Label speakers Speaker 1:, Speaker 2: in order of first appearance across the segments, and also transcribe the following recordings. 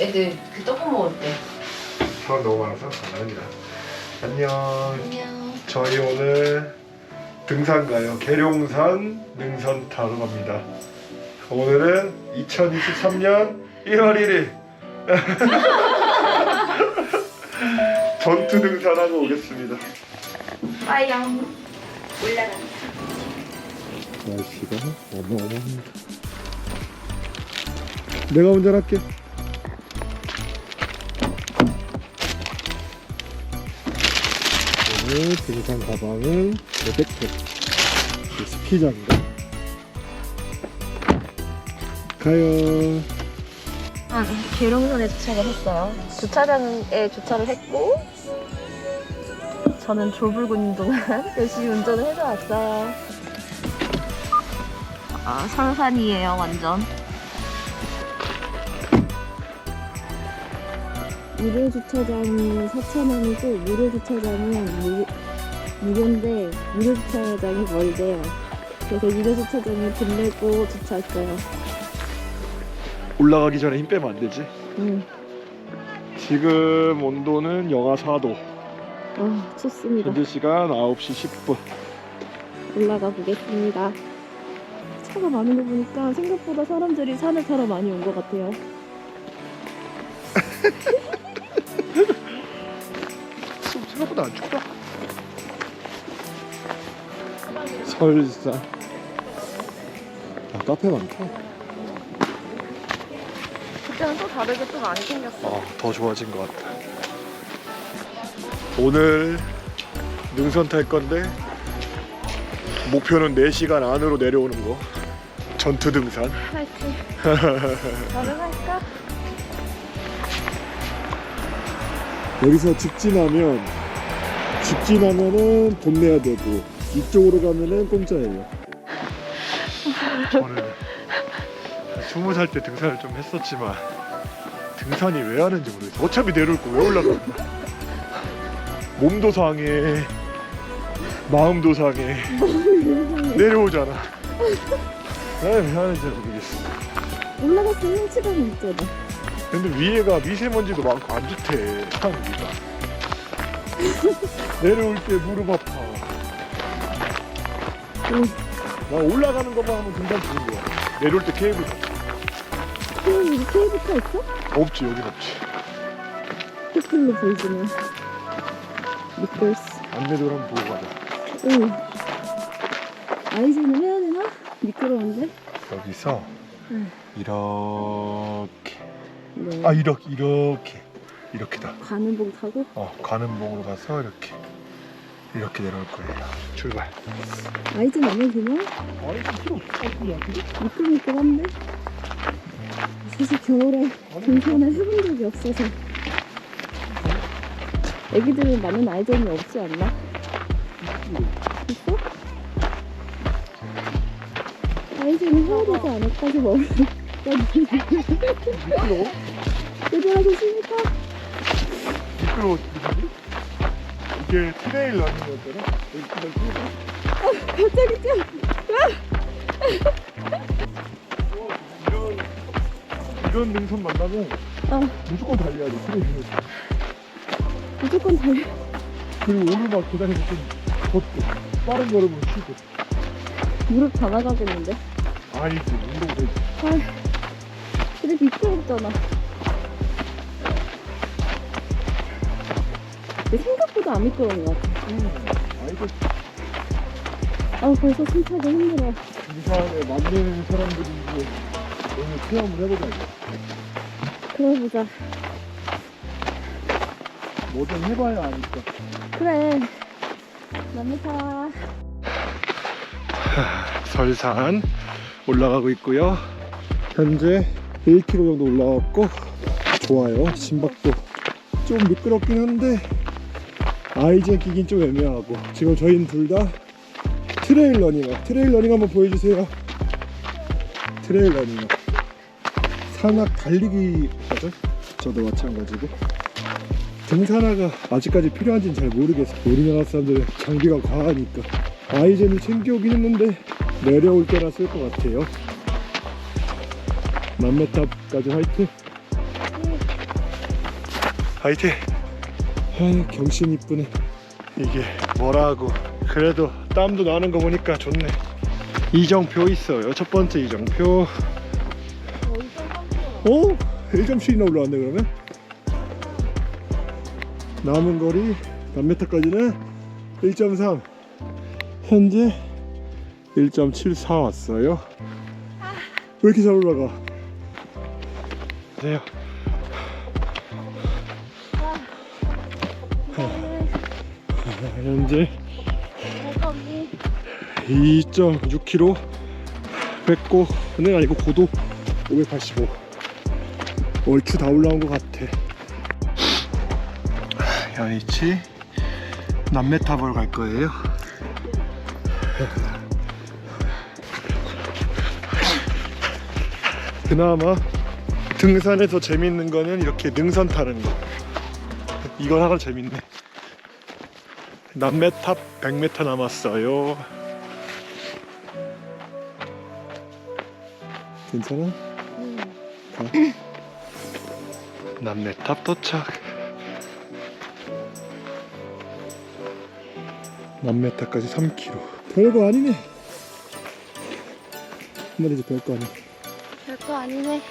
Speaker 1: 애들 그 떡국 먹을 때.
Speaker 2: 사람 너무 많아서 가능합니다. 안녕.
Speaker 1: 안녕.
Speaker 2: 저희 오늘 등산 가요. 계룡산 능선 타러 갑니다. 오늘은 2023년 1월 1일. 전투 등산하고 오겠습니다.
Speaker 1: 빠양. 올라간다.
Speaker 2: 날씨가 어마어마합니다. 내가 운전할게. 오늘 등산 가방은 500개. 스키장인가? 가요.
Speaker 3: 아, 계룡산에 주차를 했어요. 주차장에 주차를 했고 저는 조불근 동안 열심히 운전을 해서 왔어요. 아, 설산이에요, 완전.
Speaker 4: 무료 주차장이 4,000원이고 무료 주차장은 무, 무료인데 무료 주차장이 멀대요. 그래서 유료 주차장에 돈 내고 주차했어요.
Speaker 2: 올라가기 전에 힘 빼면 안 되지.
Speaker 4: 응.
Speaker 2: 지금 온도는 영하 4도.
Speaker 4: 아, 춥습니다.
Speaker 2: 현재 시간 9시 10분.
Speaker 4: 올라가 보겠습니다. 차가 많은 거 보니까 생각보다 사람들이 산을 타러 많이 온 것 같아요.
Speaker 2: 생각보다 안 춥다. 설산. 아, 카페 많다.
Speaker 3: 그때는 또 다르게 또 많이 생겼어.
Speaker 2: 어, 더 좋아진 것 같아. 오늘 능선 탈 건데 목표는 4시간 안으로 내려오는 거. 전투 등산.
Speaker 3: 파이팅. 가능할까?
Speaker 2: 여기서 직진하면 직진하면은 돈 내야 되고 이쪽으로 가면은 공짜예요. 저는 스무 살 때 등산을 좀 했었지만 등산이 왜 하는지 모르겠어. 어차피 내려올 거 왜 올라가? 몸도 상해, 마음도 상해. 내려오잖아. 나왜 하는지 모르겠어.
Speaker 4: 올라갔으면 성취감이 있잖아.
Speaker 2: 근데 위에가 미세먼지도 많고 안 좋대 산 위가 내려올 때 무릎 아파
Speaker 4: 응.
Speaker 2: 나 올라가는 것만 하면 금방 죽는 거야 내려올 때 케이블
Speaker 4: 그럼 여기 케이블카 있어?
Speaker 2: 없지 여긴 없지
Speaker 4: 댓글로 보이지만. 미끌스.
Speaker 2: 안내도를 한번 보고 가자
Speaker 4: 응. 아이즈는 해야 되나? 미끄러운데?
Speaker 2: 여기서
Speaker 4: 응.
Speaker 2: 이렇게
Speaker 4: 네.
Speaker 2: 아 이렇게 이렇게 이렇게다
Speaker 4: 가는 봉 타고?
Speaker 2: 어 가는 봉으로 가서 이렇게 이렇게 내려올 거예요 출발
Speaker 4: 아이즈는 아니면 되나?
Speaker 2: 아니 필요 없어
Speaker 4: 미끌미끌한데? 사실 겨울에 등산을 해본 적이 없어서 애기들은 많은 아이점이 없지 않나? 있어? 아이즈는 해야 되지 않을까 싶어 얘들아 조심히가
Speaker 2: 미끄러워 이게 트레일 러닝이었잖아 여기
Speaker 4: 갑자기 뛰어.
Speaker 2: 이런 이런 능선 만나면
Speaker 4: 어.
Speaker 2: 무조건 달려야 돼 트레일
Speaker 4: 무조건 달려.
Speaker 2: 그리고 오르막 계단에서 좀 걷고 빠른 걸음으로 쉬고.
Speaker 4: 무릎 다 나가겠는데?
Speaker 2: 아니지 운동 되지.
Speaker 4: 아 근데 미끄럽잖아 생각보다 안 미끄러운 것 같아.
Speaker 2: 아이고
Speaker 4: 아 벌써 숨 차기 힘들어.
Speaker 2: 등산에 만드는 사람들인지 오늘 체험을 해보자
Speaker 4: 그러보자.
Speaker 2: 뭐든 해봐야 아니까.
Speaker 4: 그래. 남미사
Speaker 2: 설산 올라가고 있고요. 현재 1km 정도 올라왔고 좋아요. 심박도 좀 미끄럽긴 한데 아이젠 끼긴 좀 애매하고 지금 저희는 둘 다 트레일 러닝 트레일 러닝 한번 보여주세요. 트레일 러닝 산악 달리기 하죠? 저도 마찬가지고. 등산화가 아직까지 필요한지는 잘 모르겠어. 우리나라 사람들은 장비가 과하니까. 아이젠을 챙겨오긴 했는데 내려올 때나 쓸것 같아요. 만메탑까지 화이팅. 화이팅! 아, 경신 이쁘네. 이게 뭐라고. 그래도 땀도 나는 거 보니까 좋네. 이정표 있어요. 첫 번째 이정표. 오! 1.7이나 올라왔네, 그러면? 남은 거리 몇 미터까지는 1.3. 현재 1.74 왔어요. 왜 이렇게 잘 올라가? 안녕하세요. 현재 2.6km 뺐고는 아니고 고도 585 얼추 다 올라온 것 같아. 연이치 남메탑을 갈 거예요? 그나마 등산에서 재밌는 거는 이렇게 능선 타는 거. 이건 하나 재밌네 남메탑 100m 남았어요 괜찮아? 가. 남메탑 도착 남메탑까지 3km 별거 아니네 한마디지 별거 아니야
Speaker 4: 별거 아니네.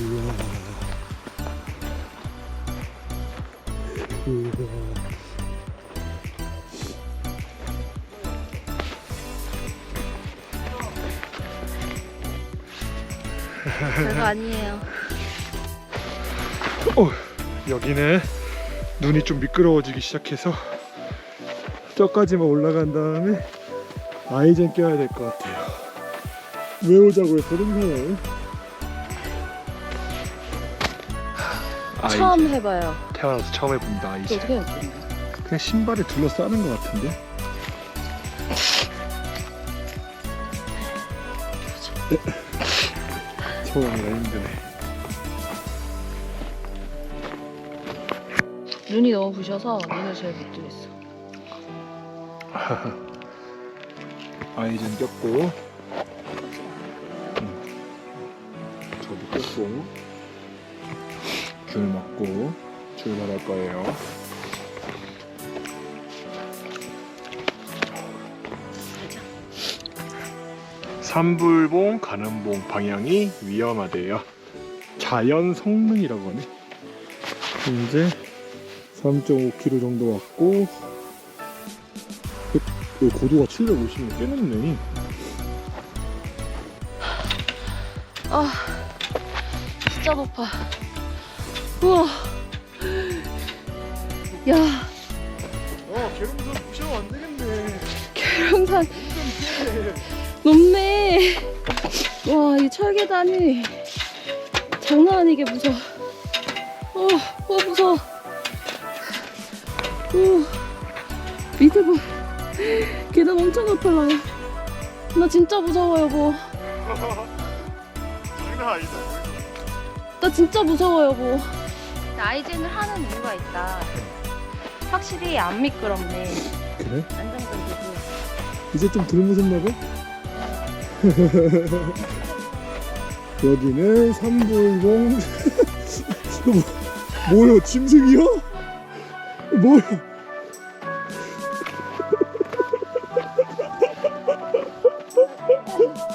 Speaker 2: 우와. 우와.
Speaker 4: 별거 아니에요.
Speaker 2: 어, 여기는 눈이 좀 미끄러워지기 시작해서 저까지만 올라간 다음에 아이젠 껴야 될 것 같아요. 왜 오자고 했어, 등산을?
Speaker 4: 처음 해봐요.
Speaker 2: 태어나서 처음 해본다,
Speaker 4: 또
Speaker 2: 아이젠.
Speaker 4: 어떻게 할지.
Speaker 2: 그냥 신발에 둘러싸는 것 같은데? 처음이라 힘드네.
Speaker 4: 눈이 너무 부셔서 눈을 잘 못 뜨겠어.
Speaker 2: 아이젠 꼈고 음. 저도 꼈고 귤 먹고 출발할 거예요 삼불봉 가는봉 방향이 위험하대요 자연 성능이라고 하네 이제 3.5km 정도 왔고 왜 고도가 750면 꽤 높네.
Speaker 4: 아, 진짜 높아. 우와. 야,
Speaker 2: 어, 계룡산 무시하면 안 되겠네.
Speaker 4: 계룡산 높네. 와, 이 철계단이 장난 아니게 무서워. 어, 어 무서워. 오, 밑에 봐. 계단 엄청 가팔라요. 나 진짜 무서워 여보.
Speaker 2: 장난 아니다.
Speaker 4: 나 진짜 무서워 여보. 아이젠을 하는 이유가 있다. 확실히 안 미끄럽네.
Speaker 2: 그래?
Speaker 4: 안정적이고.
Speaker 2: 이제 좀 덜 무섭나 봐? 여기는 삼불봉. 뭐, 뭐요? 짐승이요? 뭐요?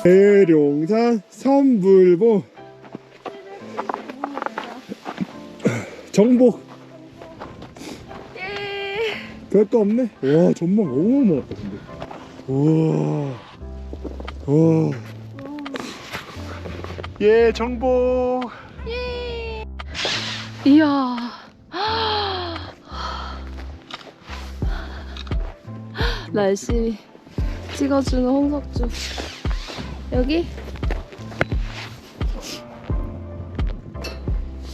Speaker 2: 대룡산 삼불봉 정복
Speaker 4: 예.
Speaker 2: 별거 없네. 와 전망 어마어마하다 근데. 우와. 와. 예 정복.
Speaker 4: 이야. 날씨 찍어주는 홍석주. 여기?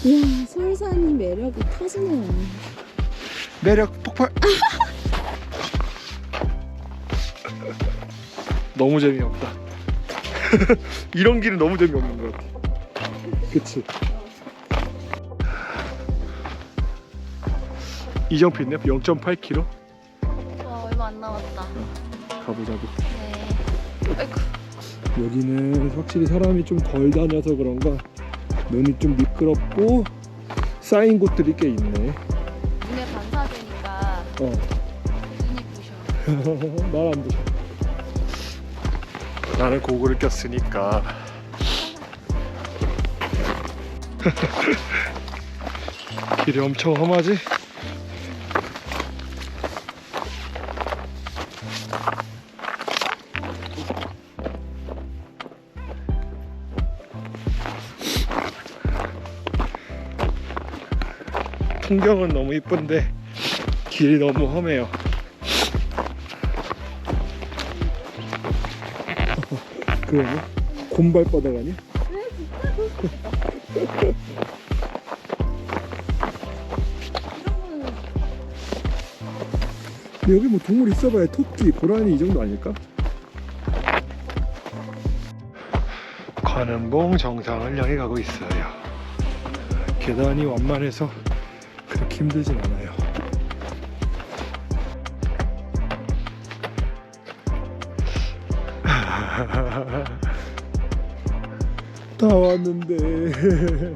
Speaker 5: 이야 설산이 매력이 터지네요.
Speaker 2: 매력 폭발. 너무 재미없다. 이런 길은 너무 재미없는 것 같아. 그치? 이정표 있네? 0.8km?
Speaker 4: 와 얼마 안 남았다.
Speaker 2: 가보자고.
Speaker 4: 네. 아이고.
Speaker 2: 여기는 확실히 사람이 좀 덜 다녀서 그런가 눈이 좀 미끄럽고 쌓인 곳들이 꽤 있네. 어,
Speaker 3: 눈이 부셔.
Speaker 2: 날안 부셔. 나는 고글을 꼈으니까. 길이 엄청 험하지? 풍경은 너무 이쁜데 길이 너무 험해요. 그래? 곰발바닥 아니야? 근데 여기 뭐 동물 있어봐야 토끼, 고라니 이 정도 아닐까? 관음봉 정상을 향해 가고 있어요. 계단이 완만해서 그렇게 힘들진 않아 다 왔는데.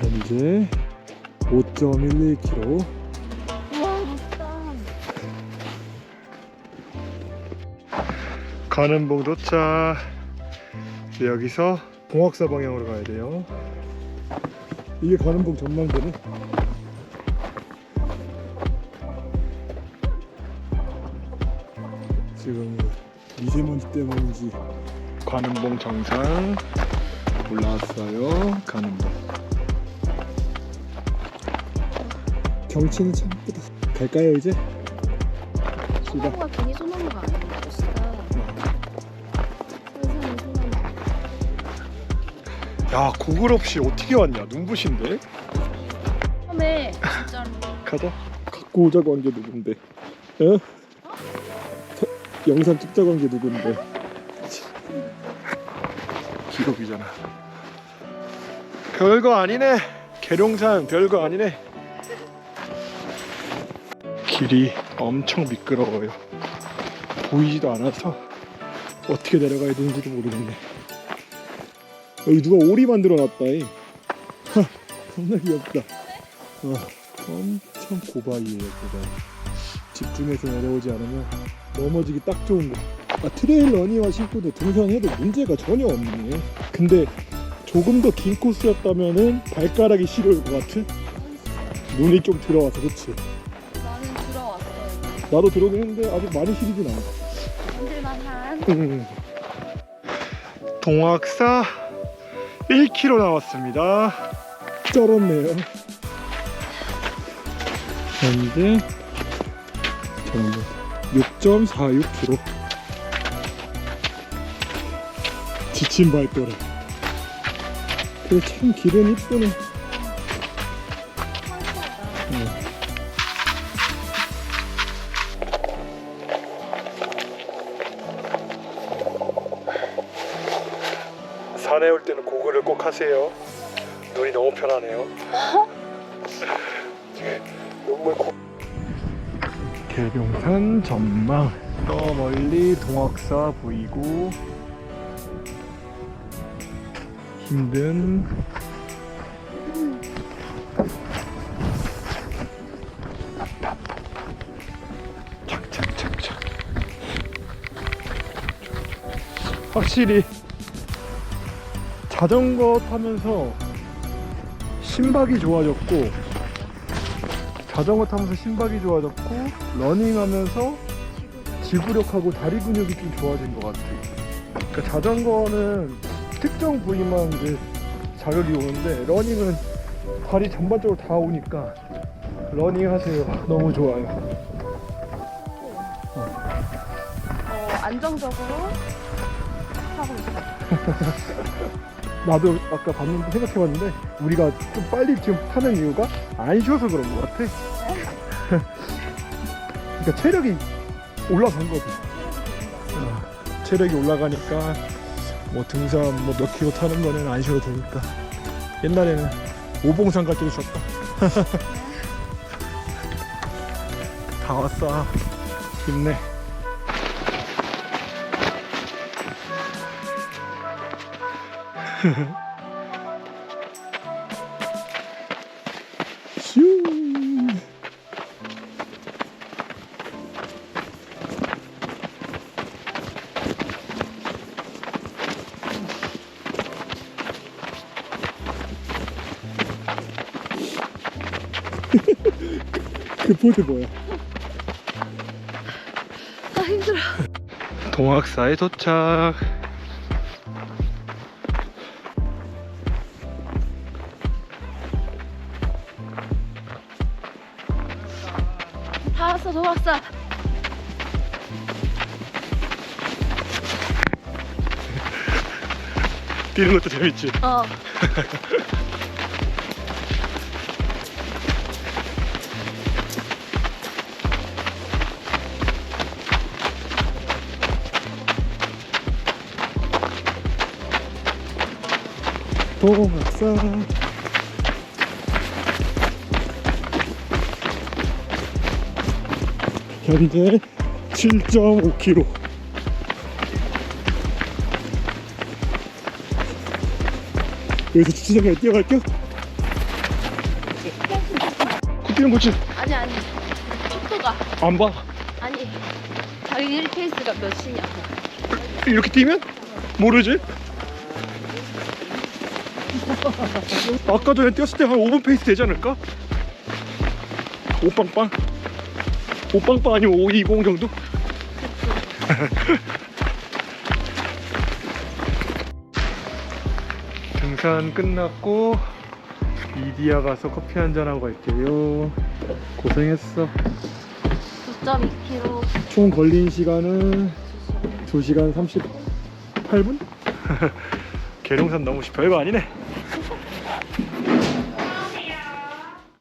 Speaker 2: 현재 5.11km
Speaker 3: 우와 높다.
Speaker 2: 가는 봉 도착 이제 여기서 동학사 방향으로 가야 돼요. 이게 가는 봉 전망대네 지금 미세먼지 때문인지 관음봉 정상 올라왔어요 관음봉 경치는 참 예쁘다 갈까요 이제? 시작
Speaker 3: 소나무가 괜히 소나무가 아니야. 진짜. 세상에 소나무.
Speaker 2: 야 고글 없이 어떻게 왔냐 눈부신데?
Speaker 3: 처음에 진짜로.
Speaker 2: 가자 갖고 오자고 한 게 누군데 어? 사- 영상 찍자고 한 게 누군데? 기록이잖아. 별거 아니네. 계룡산 별거 아니네. 길이 엄청 미끄러워요. 보이지도 않아서 어떻게 내려가야 되는지도 모르겠네. 여기 누가 오리 만들어 놨다 이. 하, 겁나 귀엽다. 어, 엄청 고바이에요 고바이. 집중해서 내려오지 않으면 넘어지기 딱 좋은 거 아, 트레일 러닝화 신고도 등산해도 문제가 전혀 없네 근데 조금 더 긴 코스였다면은 발가락이 시려울 것 같은 눈이 좀 들어와서 그치
Speaker 3: 나는 들어왔어요.
Speaker 2: 나도 들어오긴 했는데 아직 많이 시리진 않아
Speaker 3: 힘들만한.
Speaker 2: 음. 동학사 1km 나왔습니다. 쩔었네요. 현재 저는 6.46km. 지친 발도래. 그참 길은 이쁘네. 응. 산에 올 때는 고글을 꼭 하세요. 눈이 너무 편하네요. 네, 눈물 고... 계룡산 전망. 저 멀리 동학사 보이고 힘든 착착착착. 확실히 자전거 타면서 심박이 좋아졌고 자전거 타면서 심박이 좋아졌고 러닝하면서 지구력하고 다리 근육이 좀 좋아진 것 같아. 그러니까 자전거는 특정 부위만 이제 자극이 오는데 러닝은 다리 전반적으로 다 오니까 러닝 하세요. 너무 좋아요.
Speaker 3: 어, 안정적으로 하고 있어요.
Speaker 2: 나도 아까 봤는데 생각해봤는데 우리가 좀 빨리 지금 타는 이유가 안 쉬어서 그런 것 같아. 그러니까 체력이 올라간 거지. 어, 체력이 올라가니까 뭐 등산 뭐 몇 킬로 타는 거는 안 쉬어도 되니까. 옛날에는 오봉산 갈 때도 쉬었다. 다 왔어. 힘내. 그 포즈 뭐야?
Speaker 3: 아 힘들어.
Speaker 2: 동학사에 도착.
Speaker 3: 왔어.
Speaker 2: 뛰는 것도 재밌지.
Speaker 3: 어.
Speaker 2: 동학사. 현재 7.5km. 여기서 주차장까지 뛰어갈게요. 그 뛰는 거지?
Speaker 3: 아니 아니. 속도가
Speaker 2: 안 봐.
Speaker 3: 아니. 자기 1 페이스가 몇이냐?
Speaker 2: 이렇게 뛰면? 모르지? 아까 전에 뛰었을 때 한 5분 페이스 되지 않을까? 5빵빵? 5빵빵 아니면 520 정도? 등산 끝났고 이디야 가서 커피 한잔 하고 갈게요 고생했어
Speaker 3: 9.2km.
Speaker 2: 총 걸린 시간은 2시간 38분? 계룡산 너무 별거 아니네